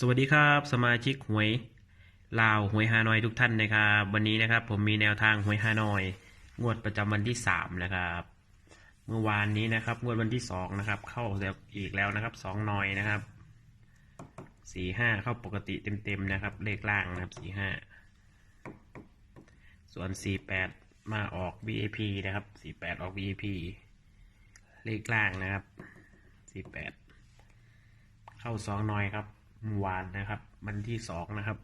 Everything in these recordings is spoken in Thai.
สวัสดีครับสมาชิกหวยลาวหวยฮานอยทุกท่านนะครับวันนี้นะครับผมมีแนวทางหวยฮานอย งวดประจำวันที่สามนะครับ เมื่อวานนี้นะครับงวดวันที่สองนะครับ เข้าแล้วอีกแล้วนะครับสองนอยนะครับ สี่ห้าเข้าปกติเต็มๆนะครับ เลขล่างนะครับสี่ห้าส่วนสี่แปดมาออก VIP นะครับสี่แปดออก VIP เลขล่างนะครับสี่แปดเข้าสองน่อยครับเมื่อวานนะครับ วันที่สองนะครับ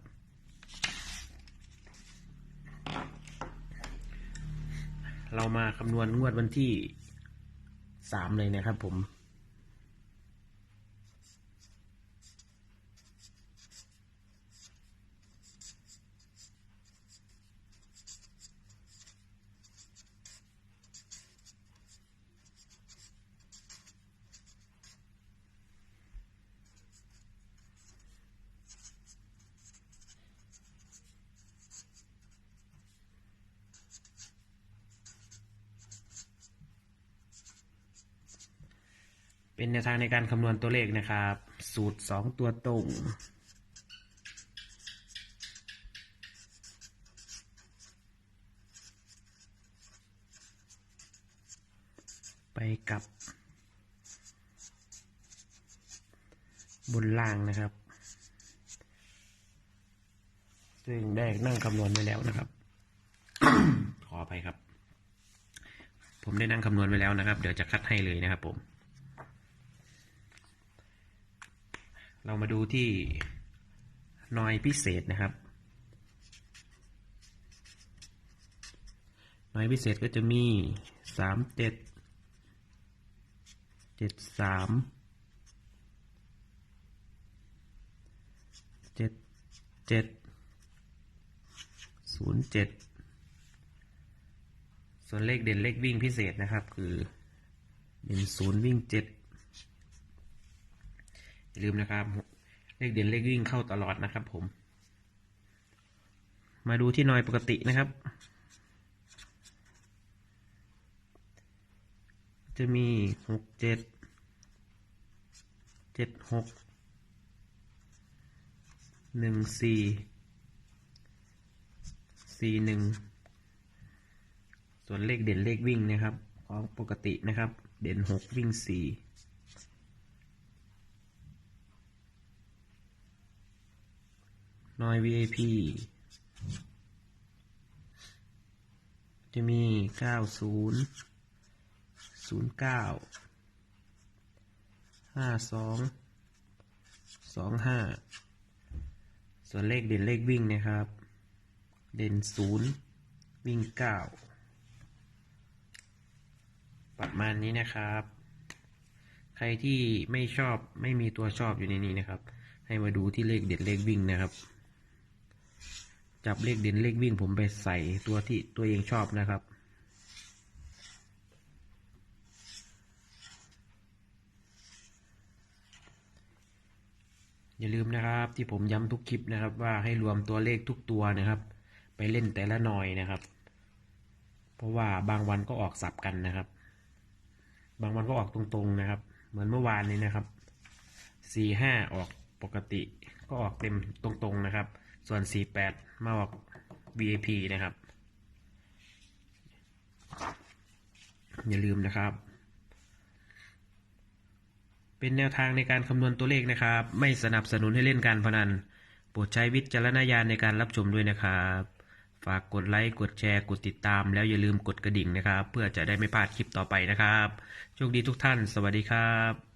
เรามาคำนวณงวดวันที่สามเลยนะครับผม เป็นแนวทางในการคำนวณตัวเลขนะครับ สูตรสองตัวตรงไปกับบนล่างนะครับ ซึ่งได้นั่งคำนวณไว้แล้วนะครับ ขออภัยครับ ผมได้นั่งคำนวณไว้แล้วนะครับ เดี๋ยวจะคัดให้เลยนะครับผม เรามาดูที่นอยพิเศษนะครับนอยพิเศษก็จะมีสามเจ็ดเจ็ดสามเจ็ดเจ็ดศูนย์เจ็ดส่วนเลขเด่นเลขวิ่งพิเศษนะครับ คือเด่นศูนย์วิ่งเจ็ด อย่าลืมนะครับ เลขเด่นเลขวิ่งเข้าตลอดนะครับผม มาดูที่นอยปกตินะครับ จะมีหกเจ็ดเจ็ดหกหนึ่งสี่สี่หนึ่งส่วนเลขเด่นเลขวิ่งนะครับ ของปกตินะครับ เด่นหกวิ่งสี่ น้อย VIP จะมี 90 09 52 25 ส่วนเลขเด่นเลขวิ่งนะครับ เด่น 0 วิ่ง 9 ประมาณนี้นะครับ ใครที่ไม่ชอบไม่มีตัวชอบอยู่ในนี้นะครับ ให้มาดูที่เลขเด็ดเลขวิ่งนะครับ จับเลขเด่นเลขวิ่งผมไปใส่ตัวที่ตัวเองชอบนะครับ อย่าลืมนะครับที่ผมย้ำทุกคลิปนะครับ ว่าให้รวมตัวเลขทุกตัวนะครับ ไปเล่นแต่ละหน่อยนะครับ เพราะว่าบางวันก็ออกสับกันนะครับ บางวันก็ออกตรงๆนะครับ เหมือนเมื่อวานนี้นะครับสี่ห้าออกปกติก็ออกเต็มตรงๆนะครับ ส่วนสี่แปดมาออก VIP นะครับ อย่าลืมนะครับ เป็นแนวทางในการคำนวณตัวเลขนะครับ ไม่สนับสนุนให้เล่นการพนัน โปรดใช้วิจารณญาณในการรับชมด้วยนะครับ ฝากกดไลค์ กดแชร์ กดติดตาม แล้วอย่าลืมกดกระดิ่งนะครับ เพื่อจะได้ไม่พลาดคลิปต่อไปนะครับ โชคดีทุกท่าน สวัสดีครับ